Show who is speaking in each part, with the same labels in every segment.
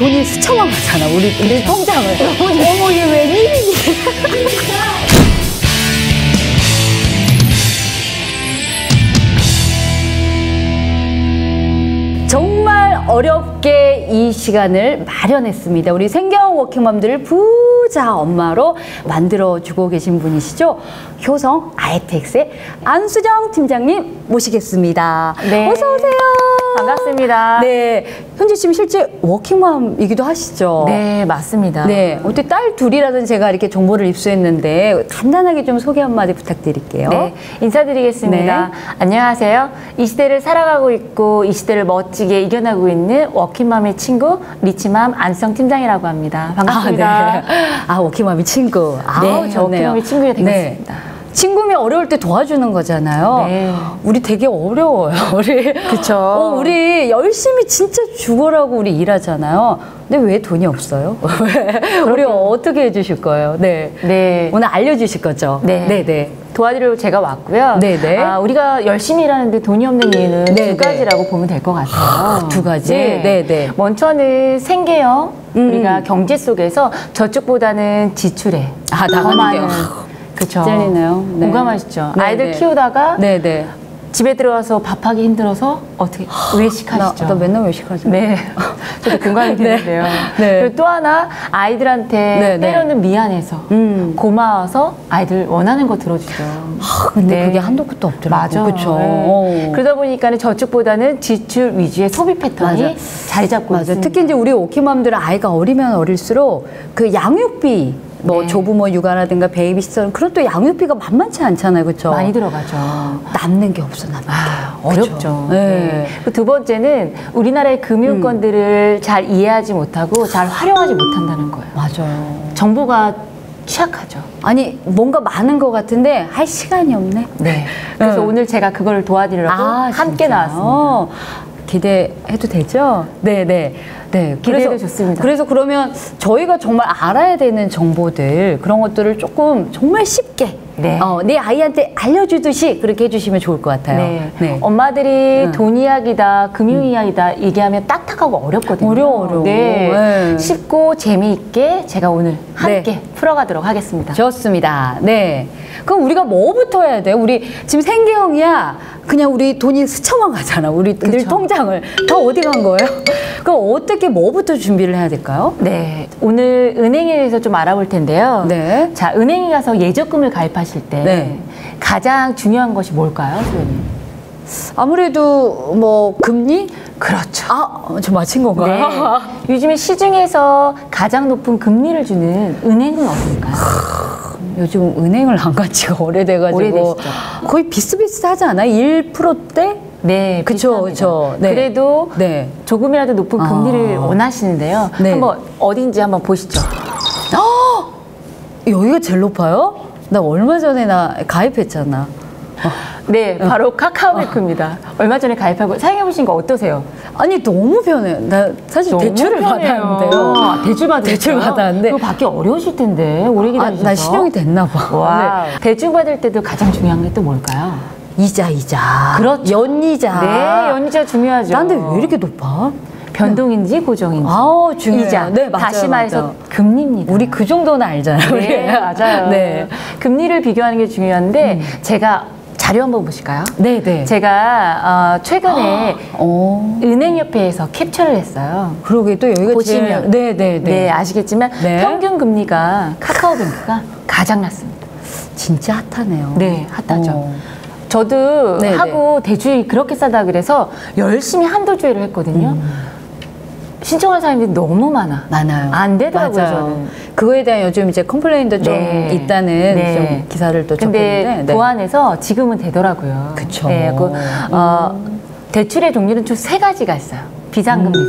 Speaker 1: 돈이 스쳐만 가잖아. 우리 내 통장을. 어머 이게 웬일이니? 정말 어렵게 이 시간을 마련했습니다. 우리 생경 워킹맘들을 부 자 엄마로 만들어주고 계신 분이시죠. 효성 아이텍스의 안수정 팀장님 모시겠습니다.
Speaker 2: 네.
Speaker 1: 어서 오세요.
Speaker 2: 반갑습니다.
Speaker 1: 네, 현재 지금 실제 워킹맘이기도 하시죠.
Speaker 2: 네, 맞습니다.
Speaker 1: 네, 어떻게 딸 둘이라는 제가 이렇게 정보를 입수했는데 간단하게 좀 소개 한마디 부탁드릴게요.
Speaker 2: 네, 인사드리겠습니다.
Speaker 1: 네.
Speaker 2: 안녕하세요. 이 시대를 살아가고 있고 이 시대를 멋지게 이겨나고 있는 워킹맘의 친구 리치맘 안수정 팀장이라고 합니다. 반갑습니다.
Speaker 1: 아, 네. 아, 워킹맘이 친구. 아,
Speaker 2: 네, 저 워킹맘이 친구가 되겠습니다.
Speaker 1: 친구면 어려울 때 도와주는 거잖아요.
Speaker 2: 네.
Speaker 1: 우리 되게 어려워요. 우리.
Speaker 2: 그쵸.
Speaker 1: 어, 우리 열심히 진짜 죽어라고 우리 일하잖아요. 근데 왜 돈이 없어요? 왜? 우리 어떻게 해주실 거예요? 네.
Speaker 2: 네.
Speaker 1: 오늘 알려주실 거죠?
Speaker 2: 네.
Speaker 1: 네, 네.
Speaker 2: 도와드리러 제가 왔고요.
Speaker 1: 네네.
Speaker 2: 아, 우리가 열심히 일하는데 돈이 없는 이유는
Speaker 1: 네네.
Speaker 2: 두 가지라고 보면 될 것 같아요.
Speaker 1: 두 가지? 네네.
Speaker 2: 먼저는 생계형.
Speaker 1: 음.
Speaker 2: 우리가 경제 속에서 저축보다는 지출에
Speaker 1: 아,
Speaker 2: 더
Speaker 1: 나가는 아. 찔리네요. 네.
Speaker 2: 공감하시죠?
Speaker 1: 네네.
Speaker 2: 아이들 키우다가
Speaker 1: 네네.
Speaker 2: 집에 들어와서 밥하기 힘들어서 어떻게
Speaker 1: 나,
Speaker 2: 외식하시죠?
Speaker 1: 나 맨날 외식하죠.
Speaker 2: 네, 저도 공감이
Speaker 1: 네.
Speaker 2: 되는데요.
Speaker 1: 네.
Speaker 2: 그리고 또 하나 아이들한테
Speaker 1: 네, 네.
Speaker 2: 때로는 미안해서
Speaker 1: 음.
Speaker 2: 고마워서 아이들 원하는 거 들어주죠.
Speaker 1: 아, 근데
Speaker 2: 네.
Speaker 1: 그게 한도 끝도 없더라고요.
Speaker 2: 맞아.
Speaker 1: 그쵸.
Speaker 2: 네.
Speaker 1: 어.
Speaker 2: 그러다 보니까 저축보다는 지출 위주의 소비 패턴이
Speaker 1: 맞아.
Speaker 2: 자리 잡고
Speaker 1: 맞아요.
Speaker 2: 있습니다.
Speaker 1: 특히 이제 우리 오키맘들은 아이가 어리면 어릴수록 그 양육비 뭐
Speaker 2: 네.
Speaker 1: 조부모 육아라든가 베이비시터 그런 또 양육비가 만만치 않잖아요. 그렇죠?
Speaker 2: 많이 들어가죠.
Speaker 1: 남는 게 없어 남는 게.
Speaker 2: 아,
Speaker 1: 그쵸?
Speaker 2: 어렵죠.
Speaker 1: 네.
Speaker 2: 네. 그두 번째는 우리나라의 금융권들을 잘 이해하지 못하고 잘 활용하지 못한다는 거예요.
Speaker 1: 맞아요.
Speaker 2: 정보가 취약하죠.
Speaker 1: 아니 뭔가 많은 것 같은데 할 시간이 없네.
Speaker 2: 네. 그래서
Speaker 1: 네.
Speaker 2: 오늘 제가 그걸 도와드리려고 함께
Speaker 1: 진짜요?
Speaker 2: 나왔습니다.
Speaker 1: 기대해도 되죠? 네, 네. 네.
Speaker 2: 기대해도 좋습니다.
Speaker 1: 그래서 그러면 저희가 정말 알아야 되는 정보들 그런 것들을 조금 정말 쉽게
Speaker 2: 네.
Speaker 1: 어, 내 아이한테 알려주듯이 그렇게 해주시면 좋을 것 같아요.
Speaker 2: 네. 엄마들이
Speaker 1: 음.
Speaker 2: 돈 이야기다, 금융 이야기다 얘기하면 딱딱하고 어렵거든요.
Speaker 1: 어려워, 어려워.
Speaker 2: 네.
Speaker 1: 네.
Speaker 2: 쉽고 재미있게 제가 오늘 함께
Speaker 1: 네.
Speaker 2: 풀어가도록 하겠습니다.
Speaker 1: 좋습니다. 네. 그럼 우리가 뭐부터 해야 돼요? 우리 지금 생계형이야. 그냥 우리 돈이 스쳐만 가잖아. 우리 늘
Speaker 2: 그쵸.
Speaker 1: 통장을. 다 어디 간 거예요? 그럼 어떻게 뭐부터 준비를 해야 될까요?
Speaker 2: 네. 오늘 은행에 대해서 좀 알아볼 텐데요.
Speaker 1: 네.
Speaker 2: 자, 은행에 가서 예적금을 가입하실 때
Speaker 1: 네.
Speaker 2: 가장 중요한 것이 뭘까요, 선생님?
Speaker 1: 아무래도 뭐 금리?
Speaker 2: 그렇죠.
Speaker 1: 아, 저 맞힌 건가요?
Speaker 2: 네. 요즘에 시중에서 가장 높은 금리를 주는 은행은 어딜까요?
Speaker 1: 요즘 은행을 안 간 지가 오래돼가지고
Speaker 2: 오래되시죠?
Speaker 1: 거의 비슷비슷하지 않아요? 1%대?
Speaker 2: 네,
Speaker 1: 그쵸. 그쵸. 네.
Speaker 2: 그래도
Speaker 1: 네.
Speaker 2: 조금이라도 높은 금리를
Speaker 1: 아.
Speaker 2: 원하시는데요.
Speaker 1: 네.
Speaker 2: 한번 어딘지 한번 보시죠.
Speaker 1: 여기가 제일 높아요? 나 얼마 전에 나 가입했잖아.
Speaker 2: 네, 바로 카카오뱅크입니다. 얼마 전에 가입하고 사용해 보신 거 어떠세요?
Speaker 1: 아니 너무 편해. 나 사실 대출을
Speaker 2: 편해요.
Speaker 1: 받았는데요.
Speaker 2: 아, 대출 받으셨어요?
Speaker 1: 대출 받았는데.
Speaker 2: 그거 받기 어려우실 텐데 오래
Speaker 1: 아,
Speaker 2: 기다리셔서.
Speaker 1: 나 신용이 됐나 봐.
Speaker 2: 와, 대출 받을 때도 가장 중요한 게 또 뭘까요?
Speaker 1: 네. 이자 이자.
Speaker 2: 그렇죠.
Speaker 1: 연이자.
Speaker 2: 네, 연이자 중요하죠.
Speaker 1: 난데 왜 이렇게 높아?
Speaker 2: 변동인지 고정인지.
Speaker 1: 아우 중요해요.
Speaker 2: 이자.
Speaker 1: 네, 맞아요,
Speaker 2: 다시 말해서
Speaker 1: 맞아요.
Speaker 2: 금리입니다.
Speaker 1: 우리 그 정도는 알잖아요.
Speaker 2: 네, 맞아요.
Speaker 1: 네.
Speaker 2: 금리를 비교하는 게 중요한데 제가 자료 한번 보실까요?
Speaker 1: 네, 네.
Speaker 2: 제가 어, 최근에
Speaker 1: 어.
Speaker 2: 은행협회에서 캡처를 했어요.
Speaker 1: 그러게 또 여기가
Speaker 2: 보시면.
Speaker 1: 네, 네, 네.
Speaker 2: 네, 아시겠지만
Speaker 1: 네.
Speaker 2: 평균 금리가 카카오뱅크가 가장 낮습니다.
Speaker 1: 진짜 핫하네요.
Speaker 2: 네, 핫하죠.
Speaker 1: 어.
Speaker 2: 저도
Speaker 1: 네,
Speaker 2: 하고 대출이 그렇게 싸다 그래서 열심히 한도 주의를 했거든요. 신청한 사람들이 너무 많아.
Speaker 1: 많아요.
Speaker 2: 안 되더라고요,
Speaker 1: 맞아요.
Speaker 2: 저는.
Speaker 1: 그거에 대한 요즘 이제 컴플레인도 좀
Speaker 2: 네.
Speaker 1: 있다는
Speaker 2: 네.
Speaker 1: 좀 기사를 또
Speaker 2: 근데.
Speaker 1: 네.
Speaker 2: 보안해서 지금은 되더라고요.
Speaker 1: 그쵸.
Speaker 2: 네, 그, 어, 대출의 종류는 총세 가지가 있어요. 비상금 대출,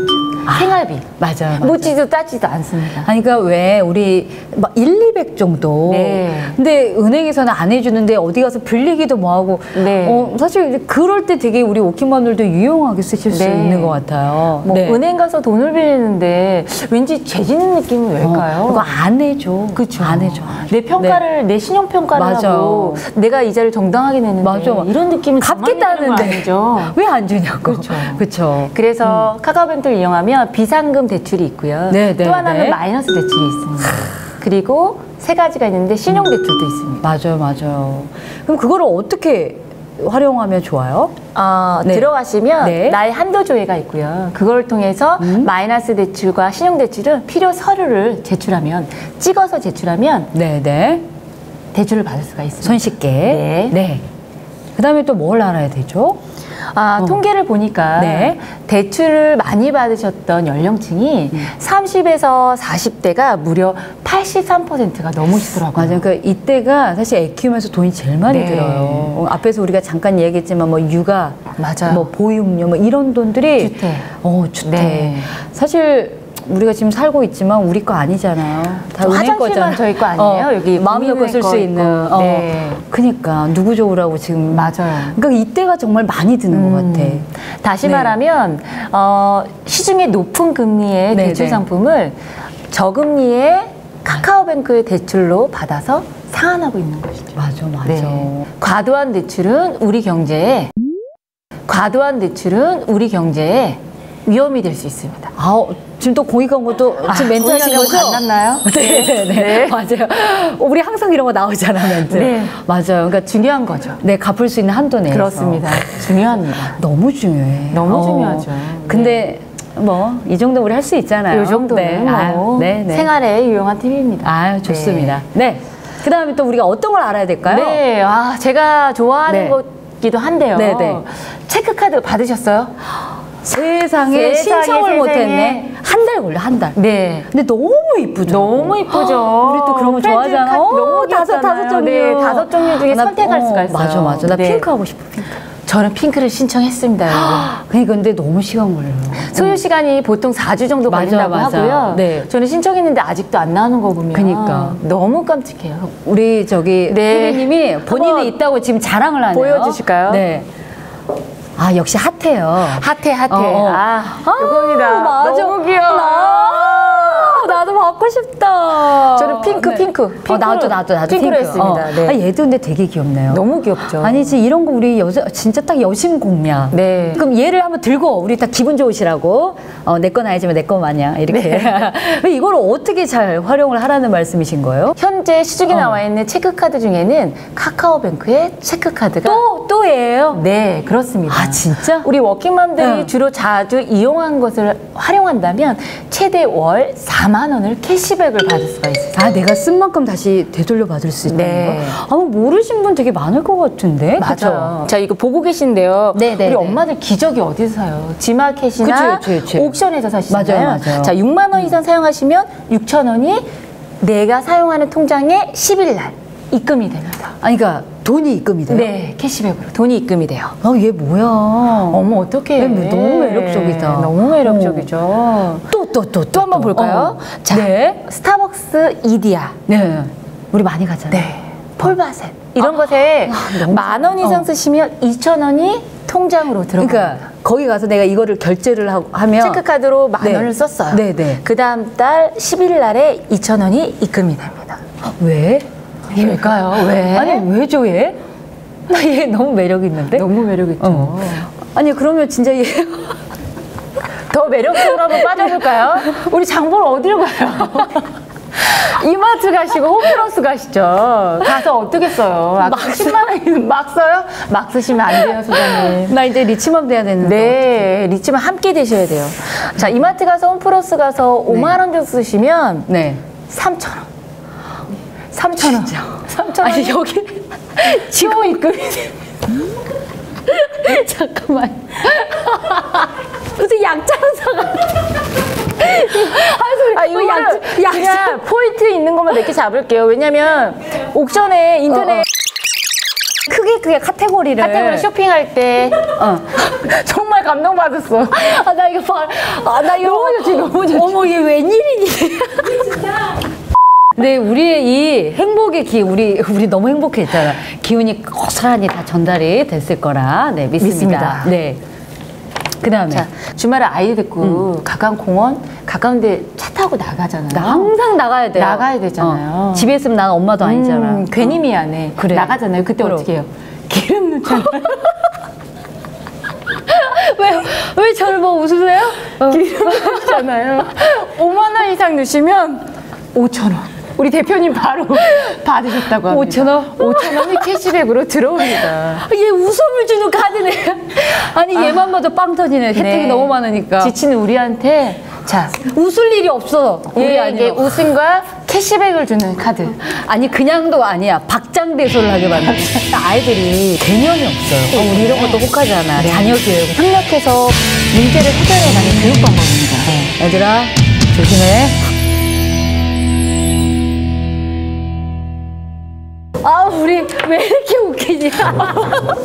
Speaker 2: 생활비.
Speaker 1: 음. 아, 맞아요. 맞아요.
Speaker 2: 묻지도 따지도 않습니다.
Speaker 1: 아니, 그러니까 왜 우리 막 1, 200 정도.
Speaker 2: 네.
Speaker 1: 근데 은행에서는 안 해주는데 어디 가서 빌리기도 뭐하고.
Speaker 2: 네.
Speaker 1: 어, 사실 그럴 때 되게 우리 오키마늘도 유용하게 쓰실 수
Speaker 2: 네.
Speaker 1: 있는 것 같아요.
Speaker 2: 뭐
Speaker 1: 네.
Speaker 2: 은행 가서 돈을 빌리는데 왠지 죄지는 느낌은 왜일까요?
Speaker 1: 어, 그거 안 해줘.
Speaker 2: 그쵸.
Speaker 1: 안 해줘.
Speaker 2: 내 평가를 내 신용 평가를
Speaker 1: 네. 맞아.
Speaker 2: 하고 내가 이자를 정당하게 내는데
Speaker 1: 맞아.
Speaker 2: 이런 느낌은
Speaker 1: 갚겠다는데. 왜 안 주냐고.
Speaker 2: 그렇죠.
Speaker 1: 그렇죠.
Speaker 2: 그래서 그래서 카카오뱅크를 이용하면 비상금 대출이 있고요.
Speaker 1: 네, 네,
Speaker 2: 또 하나는
Speaker 1: 네.
Speaker 2: 마이너스 대출이 있습니다. 그리고 세 가지가 있는데 신용 대출도 있습니다.
Speaker 1: 맞아요, 맞아요. 그럼 그거를 어떻게 활용하면 좋아요?
Speaker 2: 어,
Speaker 1: 네.
Speaker 2: 들어가시면
Speaker 1: 네. 음.
Speaker 2: 나의 한도 조회가 있고요. 그걸 통해서 마이너스 대출과 신용 대출은 필요 서류를 제출하면 찍어서 제출하면
Speaker 1: 네, 네.
Speaker 2: 대출을 받을 수가 있습니다.
Speaker 1: 손쉽게.
Speaker 2: 네.
Speaker 1: 네. 그다음에 또 뭘 알아야 되죠?
Speaker 2: 아, 통계를 보니까
Speaker 1: 어. 네.
Speaker 2: 대출을 많이 받으셨던 연령층이
Speaker 1: 음.
Speaker 2: 30에서 40대가 무려 83%가 넘으시더라고요.
Speaker 1: 맞아요. 그러니까 이때가 사실 애 키우면서 돈이 제일 많이
Speaker 2: 네.
Speaker 1: 들어요. 어, 앞에서 우리가 잠깐 얘기했지만 뭐 육아,
Speaker 2: 맞아요.
Speaker 1: 뭐 보육료, 뭐 이런 돈들이
Speaker 2: 주택.
Speaker 1: 어, 주택.
Speaker 2: 네.
Speaker 1: 사실 우리가 지금 살고 있지만 우리 거 아니잖아요. 다 은행
Speaker 2: 화장실만
Speaker 1: 거잖아.
Speaker 2: 저희 거 아니에요? 여기
Speaker 1: 마음 놓고
Speaker 2: 쓸수거
Speaker 1: 있는.
Speaker 2: 있고.
Speaker 1: 어.
Speaker 2: 네.
Speaker 1: 그니까 누구 좋으라고 지금.
Speaker 2: 맞아요.
Speaker 1: 그러니까 이때가 정말 많이 드는 것 같아.
Speaker 2: 음, 다시
Speaker 1: 네.
Speaker 2: 말하면 어, 시중에 높은 금리의
Speaker 1: 네,
Speaker 2: 대출
Speaker 1: 네.
Speaker 2: 상품을 저금리의 카카오뱅크의 대출로 받아서 상환하고 있는 것이죠.
Speaker 1: 맞아, 맞아.
Speaker 2: 네. 과도한 대출은 우리 경제에 과도한 대출은 우리 경제에 위험이 될 수 있습니다.
Speaker 1: 아, 지금 또 공익 광고도 지금 멘트 하신 거죠?
Speaker 2: 만났나요?
Speaker 1: 네, 네, 네. 맞아요. 우리 항상 이런 거 나오잖아, 멘트.
Speaker 2: 네.
Speaker 1: 맞아요. 그러니까
Speaker 2: 중요한 거죠.
Speaker 1: 네, 갚을 수 있는 한도 내에서.
Speaker 2: 그렇습니다. 중요합니다.
Speaker 1: 너무 중요해.
Speaker 2: 너무 중요하죠.
Speaker 1: 근데 뭐이 정도 우리 할 수 있잖아요.
Speaker 2: 이 정도는
Speaker 1: 네.
Speaker 2: 뭐
Speaker 1: 아, 네, 네.
Speaker 2: 생활에 유용한 팁입니다.
Speaker 1: 아, 좋습니다. 네. 그 다음에 또 우리가 어떤 걸 알아야 될까요?
Speaker 2: 네, 아, 제가 좋아하는
Speaker 1: 네.
Speaker 2: 것기도 한데요.
Speaker 1: 네, 네.
Speaker 2: 체크카드 받으셨어요?
Speaker 1: 세상에,
Speaker 2: 세상에,
Speaker 1: 신청을 못
Speaker 2: 세상에.
Speaker 1: 했네. 한 달 걸려, 한 달.
Speaker 2: 네.
Speaker 1: 근데 너무 이쁘죠.
Speaker 2: 너무 이쁘죠.
Speaker 1: 우리 또 그런 거 좋아하잖아.
Speaker 2: 카드
Speaker 1: 어,
Speaker 2: 너무
Speaker 1: 다섯. 다섯 종류.
Speaker 2: 네, 다섯 종류 중에
Speaker 1: 나-
Speaker 2: 선택할
Speaker 1: 어,
Speaker 2: 수가 있어요.
Speaker 1: 맞아, 맞아. 나
Speaker 2: 네.
Speaker 1: 핑크 하고 싶어. 핑크.
Speaker 2: 저는 핑크를 신청했습니다, 여러분.
Speaker 1: 그러니까 근데 너무 시간 걸려요.
Speaker 2: 소요 시간이 보통 4주 정도
Speaker 1: 맞아,
Speaker 2: 걸린다고
Speaker 1: 맞아.
Speaker 2: 하고요.
Speaker 1: 네.
Speaker 2: 저는 신청했는데 아직도 안 나오는 거 보면
Speaker 1: 그니까.
Speaker 2: 너무 깜찍해요.
Speaker 1: 우리 저기
Speaker 2: 네.
Speaker 1: 피디님이 본인이 있다고 지금 자랑을 하네요.
Speaker 2: 보여주실까요?
Speaker 1: 네. 아 역시 핫해요.
Speaker 2: 핫해 핫해.
Speaker 1: 어, 어.
Speaker 2: 아, 이겁니다.
Speaker 1: 맞아.
Speaker 2: 너무 귀여워.
Speaker 1: 아, 나도 싶다.
Speaker 2: 저는 핑크, 핑크.
Speaker 1: 어, 나도
Speaker 2: 핑크로-
Speaker 1: 나도 나도
Speaker 2: 핑크로
Speaker 1: 핑크.
Speaker 2: 했습니다.
Speaker 1: 어.
Speaker 2: 네.
Speaker 1: 아, 얘도 근데 되게 귀엽네요.
Speaker 2: 너무 귀엽죠.
Speaker 1: 아니지 이런 거 우리 여자 진짜 딱 여심 공략.
Speaker 2: 네.
Speaker 1: 그럼 얘를 한번 들고 우리 딱 기분 좋으시라고 어, 내건 아니지만 내거 마냥 이렇게.
Speaker 2: 네.
Speaker 1: 이걸 어떻게 잘 활용을 하라는 말씀이신 거예요?
Speaker 2: 현재 시중에
Speaker 1: 어.
Speaker 2: 나와 있는 체크카드 중에는 카카오뱅크의 체크카드가
Speaker 1: 또 또예요?
Speaker 2: 네 그렇습니다.
Speaker 1: 아 진짜?
Speaker 2: 우리 워킹맘들이
Speaker 1: 응.
Speaker 2: 주로 자주 이용한 것을 활용한다면 최대 월 4만 원을 캐시백을 받을 수가 있어요.
Speaker 1: 아 내가 쓴 만큼 다시 되돌려 받을 수 있다는
Speaker 2: 네.
Speaker 1: 거? 아마 모르신 분 되게 많을 것 같은데.
Speaker 2: 맞아요. 자 이거 보고 계신데요.
Speaker 1: 네, 네,
Speaker 2: 우리
Speaker 1: 네.
Speaker 2: 엄마들 기저귀 어디서 사요? 지마켓이나
Speaker 1: 그치, 그치, 그치.
Speaker 2: 옥션에서 사시잖아요.
Speaker 1: 맞아요, 맞아요.
Speaker 2: 자 6만 원 이상 사용하시면 6천 원이 내가 사용하는 통장에 10일 날 입금이 됩니다.
Speaker 1: 아니 그러니까 돈이 입금이 돼요.
Speaker 2: 네, 캐시백으로 돈이 입금이 돼요.
Speaker 1: 아 얘 뭐야?
Speaker 2: 어머.
Speaker 1: 네, 너무 매력적이다.
Speaker 2: 너무 매력적이죠.
Speaker 1: 또 또또또
Speaker 2: 또 한번 볼까요? 자,
Speaker 1: 네.
Speaker 2: 스타벅스 이디야.
Speaker 1: 네. 우리 많이 가잖아요.
Speaker 2: 네. 폴바셋. 이런 것에
Speaker 1: 너무
Speaker 2: 만원 이상
Speaker 1: 어.
Speaker 2: 쓰시면 2천 원이 통장으로 들어갑니다.
Speaker 1: 그러니까 거기 가서 내가 이거를 결제를 하고 하면
Speaker 2: 체크카드로 만
Speaker 1: 네.
Speaker 2: 원을 썼어요.
Speaker 1: 네, 네.
Speaker 2: 그 다음 달 10일 날에 2천 원이 입금이 됩니다.
Speaker 1: 왜?
Speaker 2: 왜일까요? 왜?
Speaker 1: 아니 왜죠 얘? 나얘 너무 매력 있는데.
Speaker 2: 너무 매력 있죠.
Speaker 1: 어. 아니 그러면 진짜 얘
Speaker 2: 더 매력적으로 한번 빠져볼까요? 우리 장보러 어디로 가요? 이마트 가시고 홈플러스 가시죠. 가서 어떻게 써요? 막 10만 원 막 써요? 막 쓰시면 안 돼요, 소장님.
Speaker 1: 나 이제 리치맘 돼야 되는데.
Speaker 2: 네, 리치만 함께 드셔야 돼요. 자, 이마트 가서 홈플러스 가서 5만 원 정도 쓰시면
Speaker 1: 네.
Speaker 2: 3천 원. 3천 원. 3천 원.
Speaker 1: 아니 여기
Speaker 2: 지금 입금이
Speaker 1: 잠깐만. 무슨 약장사가.
Speaker 2: 아, 이거 약, 그냥 포인트 있는 것만 몇 개 잡을게요. 왜냐면 옥션에 인터넷
Speaker 1: 크게 크게 카테고리를.
Speaker 2: 카테고리 쇼핑할 때
Speaker 1: 어.
Speaker 2: 정말 감동받았어.
Speaker 1: 아, 나 이거 봐. 아, 나 이거.
Speaker 2: 너무 좋지, 너무 좋지.
Speaker 1: 어머, 얘 웬일이니? 네, 우리의 이 행복의 기, 우리, 우리 너무 행복했잖아. 기운이 고스란히 다 전달이 됐을 거라, 네, 믿습니다.
Speaker 2: 믿습니다.
Speaker 1: 네. 그 다음에.
Speaker 2: 자, 주말에 아이 데리고 가까운 공원, 가까운 데 차 타고 나가잖아요.
Speaker 1: 나 항상 나가야 돼요.
Speaker 2: 나가야 되잖아요.
Speaker 1: 어. 집에 있으면 난 엄마도 아니잖아.
Speaker 2: 음, 괜히 미안해.
Speaker 1: 그래.
Speaker 2: 나가잖아요. 그때
Speaker 1: 그럼.
Speaker 2: 어떻게 해요? 기름 넣잖아요.
Speaker 1: 왜요? 왜 저를 보고 웃으세요? 어.
Speaker 2: 있잖아요. 5만 원 이상 넣으시면 5천 원. 우리 대표님 바로 받으셨다고 합니다.
Speaker 1: 5천 원?
Speaker 2: 5천 원이 캐시백으로 들어옵니다.
Speaker 1: 얘 웃음을 주는 카드네. 아니 얘만 봐도 빵 터지네. 혜택이
Speaker 2: 네.
Speaker 1: 너무 많으니까.
Speaker 2: 지치는 우리한테 자
Speaker 1: 웃을 일이 없어. 우리
Speaker 2: 우리
Speaker 1: 아니
Speaker 2: 이게 웃음과 캐시백을 주는 카드.
Speaker 1: 아니 그냥도 아니야. 박장대소를 하게 만든. 아이들이 개념이 없어요. 어, 우리 이런 것도 혹하잖아. 자녀 교육.
Speaker 2: 협력해서 문제를 해결해가는 교육 방법입니다.
Speaker 1: 얘들아 조심해. 우리 왜 이렇게 웃기냐?